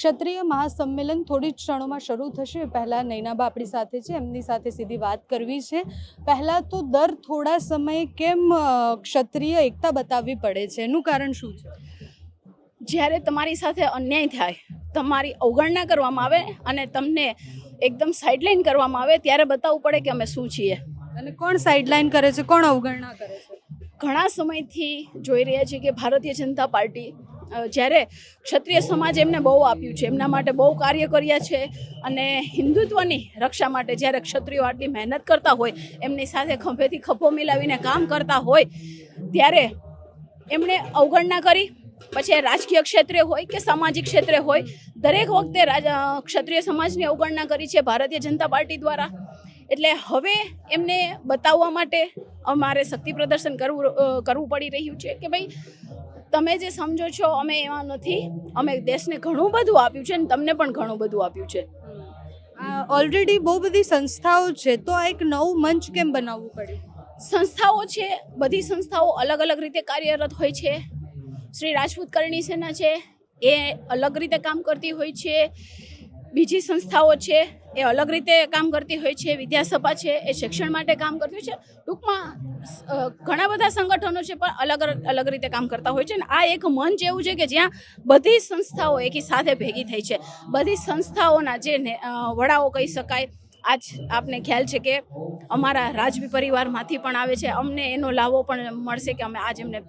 ક્ષત્રિય મહાસંમેલન થોડી જ ક્ષણોમાં શરૂ થશે. પહેલાં નૈનાબા આપણી સાથે છે એમની સાથે સીધી વાત કરવી છે. પહેલાં તો દર થોડા સમયે કેમ ક્ષત્રિય એકતા બતાવવી પડે છે? એનું કારણ શું છે? જ્યારે તમારી સાથે અન્યાય થાય તમારી અવગણના કરવામાં આવે અને તમને એકદમ સાઇડલાઇન કરવામાં આવે ત્યારે બતાવવું પડે કે અમે શું છીએ. અને કોણ સાઇડલાઇન કરે છે? કોણ અવગણના કરે છે? ઘણા સમયથી જોઈ રહ્યા છીએ કે ભારતીય જનતા પાર્ટી જ્યારે ક્ષત્રિય સમાજ એમને બહુ આપ્યું છે, એમના માટે બહુ કાર્ય કર્યા છે અને હિન્દુત્વની રક્ષા માટે જ્યારે ક્ષત્રિયો આટલી મહેનત કરતા હોય, એમની સાથે ખભેથી ખભો મિલાવીને કામ કરતા હોય, ત્યારે એમણે અવગણના કરી. પછી રાજકીય ક્ષેત્રે હોય કે સામાજિક ક્ષેત્રે હોય, દરેક વખતે ક્ષત્રિય સમાજની અવગણના કરી છે ભારતીય જનતા પાર્ટી દ્વારા. એટલે હવે એમને બતાવવા માટે અમારે શક્તિ પ્રદર્શન કરવું કરવું પડી રહ્યું છે કે ભાઈ તમે જે સમજો છો અમે એવા નથી. અમે દેશને ઘણું બધું આપ્યું છે અને તમને પણ ઘણું બધું આપ્યું છે. ઓલરેડી બહુ બધી સંસ્થાઓ છે તો આ એક નવું મંચ કેમ બનાવવું પડ્યું સંસ્થાઓ છે બધી સંસ્થાઓ અલગ અલગ રીતે કાર્યરત હોય છે. શ્રી રાજપૂત કરણી સેના છે એ અલગ રીતે કામ કરતી હોય છે. બીજી સંસ્થાઓ છે, એ અલગ રીતે કામ કરતી હોય છે, વિદ્યાસભા છે, એ શિક્ષણ માટે કામ કરતી હોય છે. ટૂંકમાં ઘણા બધા સંગઠનો છે, પણ અલગ અલગ રીતે કામ કરતા હોય છે. ને આ એક મંચ એવું છે કે જ્યાં બધી સંસ્થાઓ એકી સાથે ભેગી થઈ છે. બધી સંસ્થાઓના જે વડાઓ કહી શકાય. આજ આપને ખ્યાલ છે કે અમારા રાજવી પરિવારમાંથી પણ આવે છે. અમને એનો લાભો પણ મળશે કે અમે આજ એમને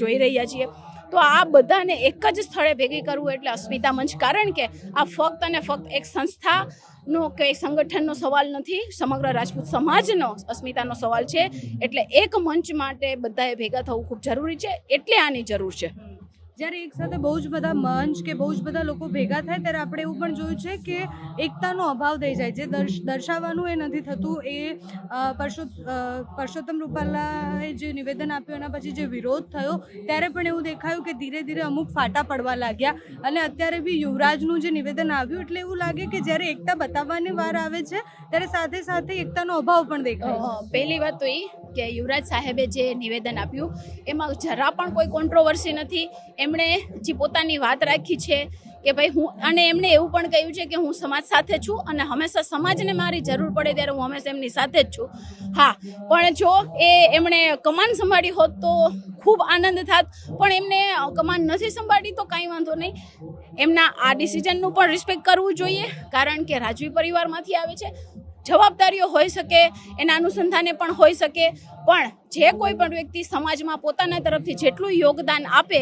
જોઈ રહ્યા છીએ. તો આ બધાને એક જ સ્થળે ભેગી કરવું એટલે અસ્મિતા મંચ. કારણ કે આ ફક્ત અને ફક્ત એક સંસ્થાનો કે સંગઠનનો સવાલ નથી, સમગ્ર રાજપૂત સમાજનો અસ્મિતાનો સવાલ છે. એટલે એક મંચ માટે બધાએ ભેગા થવું ખૂબ જરૂરી છે. એટલે આની જરૂર છે. જ્યારે એક સાથે બહુ જ બધા મંચ કે બહુ જ બધા લોકો ભેગા થાય ત્યારે આપણે એવું પણ જોયું છે કે એકતાનો અભાવ થઈ જાય દર્શ, દર્શાવવાનું એ નથી થતું. એ પરસોત્તમ રૂપાલાએ જે નિવેદન આપ્યું એના પછી જે વિરોધ થયો ત્યારે પણ એવું દેખાયું કે ધીરે ધીરે અમુક ફાટા પડવા લાગ્યા અને અત્યારે બી યુવરાજનું જે નિવેદન આવ્યું એટલે એવું લાગે કે જ્યારે એકતા બતાવવાની વાર આવે છે ત્યારે સાથે સાથે એકતાનો અભાવ પણ દેખાય પહેલી વાત તો એ કે યુવરાજ સાહેબે જે નિવેદન આપ્યું, એમાં જરા પણ કોઈ કોન્ટ્રોવર્સી નથી. એમણે જે પોતાની વાત રાખી છે કે ભાઈ હું, અને એમણે એવું પણ કહ્યું છે કે હું સમાજ સાથે છું અને હંમેશા સમાજને મારી જરૂર પડે ત્યારે હું હંમેશા એમની સાથે જ છું. હા, પણ જો એ એમણે કમાન સંભાળી હોત તો ખૂબ આનંદ થાત, પણ એમને કમાન નથી સંભાળી તો કાંઈ વાંધો નહીં. એમના આ ડિસિઝનનું પણ રિસ્પેક્ટ કરવું જોઈએ, કારણ કે રાજવી પરિવારમાંથી આવે છે. જવાબદારીઓ હોઈ શકે, એના અનુસંધાને પણ હોઈ શકે. પણ જે કોઈ પણ વ્યક્તિ સમાજમાં પોતાના તરફથી જેટલું યોગદાન આપે,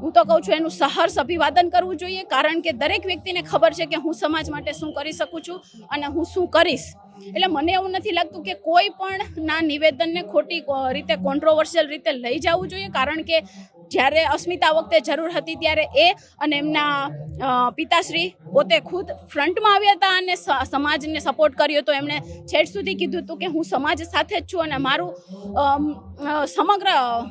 હું તો કહું છું એનું સહર્ષ અભિવાદન કરવું જોઈએ, કારણ કે દરેક વ્યક્તિને ખબર છે કે હું સમાજ માટે શું કરી શકું છું અને હું શું કરીશ. એટલે મને એવું નથી લાગતું કે કોઈ પણ ના નિવેદનને ખોટી રીતે કોન્ટ્રોવર્શિયલ રીતે લઈ જવું જોઈએ, કારણ કે જ્યારે અસ્મિતા વખતે જરૂર હતી ત્યારે એ અને એમના પિતાશ્રી પોતે ખુદ ફ્રન્ટમાં આવ્યા હતા અને સમાજને સપોર્ટ કર્યો તો એમણે છેડ સુધી કીધું હતું કે હું સમાજ સાથે જ છું અને મારું સમગ્ર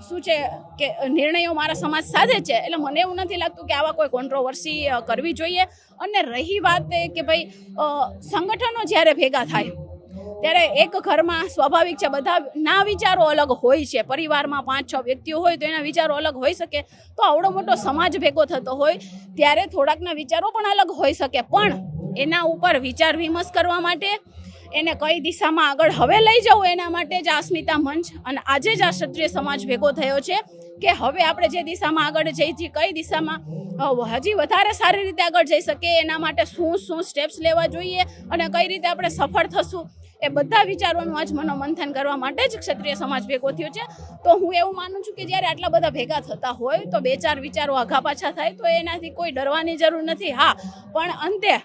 શું છે કે નિર્ણયો મારા સમાજ સાથે છે. એટલે મને એવું નથી લાગતું કે આવા કોઈ કોન્ટ્રોવર્સી કરવી જોઈએ. અને રહી વાત કે ભાઈ સંગઠનો જ્યારે ભેગા થાય ત્યારે એક ઘરમાં સ્વાભાવિક છે, બધા ના વિચારો અલગ હોય છે. પરિવારમાં પાંચ છ વ્યક્તિઓ હોય તો એના વિચારો અલગ હોઈ શકે. તો આવડો મોટો સમાજ ભેગો થતો હોય ત્યારે થોડાકના વિચારો પણ અલગ હોઈ શકે. પણ એના ઉપર વિચાર વિમર્શ કરવા માટે એને કઈ દિશામાં આગળ હવે લઈ જવું એના માટે જ આ અસ્મિતા મંચ અને આજે જ આ ક્ષત્રિય સમાજ ભેગો થયો છે કે હવે આપણે જે દિશામાં આગળ જઈ છીએ, કઈ દિશામાં હજી વધારે સારી રીતે આગળ જઈ શકીએ, એના માટે શું શું સ્ટેપ્સ લેવા જોઈએ અને કઈ રીતે આપણે સફળ થશું. એ બધા વિચારોનું આજ મનોમંથન કરવા માટે જ ક્ષત્રિય સમાજ ભેગો થયો છે. તો હું એવું માનું છું કે જ્યારે આટલા બધા ભેગા થતા હોય, તો બે ચાર વિચારો આઘા પાછા થાય, તો એનાથી કોઈ ડરવાની જરૂર નથી. હા, પણ અંતે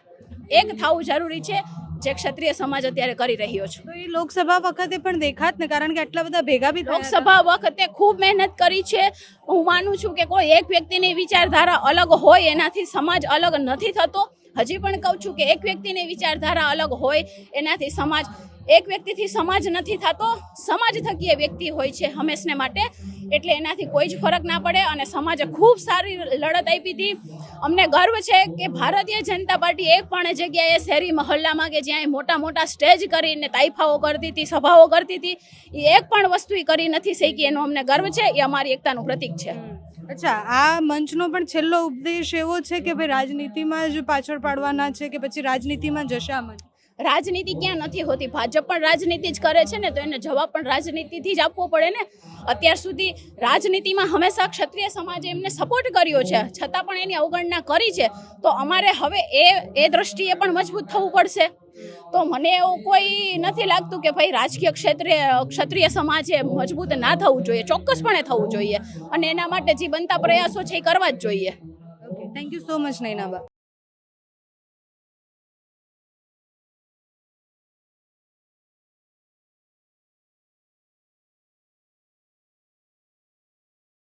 એક થવું જરૂરી છે જે ક્ષત્રિય સમાજ અત્યારે કરી રહ્યો છે. તો એ લોકસભા વખતે પણ દેખાત ને કારણ કે આટલા બધા ભેગા બી લોકસભા વખતે ખૂબ મહેનત કરી છે. હું માનું છું કે કોઈ એક વ્યક્તિની વિચારધારા અલગ હોય એનાથી સમાજ અલગ નથી થતો. હજી પણ કહું છું કે એક વ્યક્તિની વિચારધારા અલગ હોય એનાથી સમાજ એક વ્યક્તિથી સમાજ નથી થતો. સમાજ થકી એ વ્યક્તિ હોય છે હંમેશને માટે. એટલે એનાથી કોઈ જ ફરક ના પડે અને સમાજે ખૂબ સારી લડત આપી હતી. અમને ગર્વ છે કે ભારતીય જનતા પાર્ટી એક પણ જગ્યાએ શહેરી મહોલ્લામાં કે જ્યાં મોટા મોટા સ્ટેજ કરીને તાઇફાઓ કરતી હતી, સભાઓ કરતી હતી, એ એક પણ વસ્તુ કરી નથી શકી, એનો અમને ગર્વ છે, એ અમારી એકતાનું પ્રતીક છે. અચ્છા, આ મંચનો પણ છેલ્લો ઉપદેશ એવો છે કે ભાઈ રાજનીતિમાં જ પાછળ પાડવાના છે કે પછી રાજનીતિમાં જશે આ મંચ? રાજનીતિ ક્યાં નથી હોતી? ભાજપ પણ રાજનીતિ જ કરે છે ને, તો એને જવાબ પણ રાજનીતિથી જ આપવો પડે ને? અત્યાર સુધી રાજનીતિમાં હંમેશા ક્ષત્રિય સમાજે એમને સપોર્ટ કર્યો છે, છતાં પણ એની અવગણના કરી છે. તો અમારે હવે એ એ દ્રષ્ટિએ પણ મજબૂત થવું પડશે. તો મને એવું કોઈ નથી લાગતું કે ભાઈ રાજકીય ક્ષેત્રે, ક્ષત્રિય સમાજે મજબૂત ના થવું જોઈએ, ચોક્કસપણે થવું જોઈએ. અને એના માટે જે બનતા પ્રયાસો છે એ કરવા જ જોઈએ. Thank you so much Nainaba.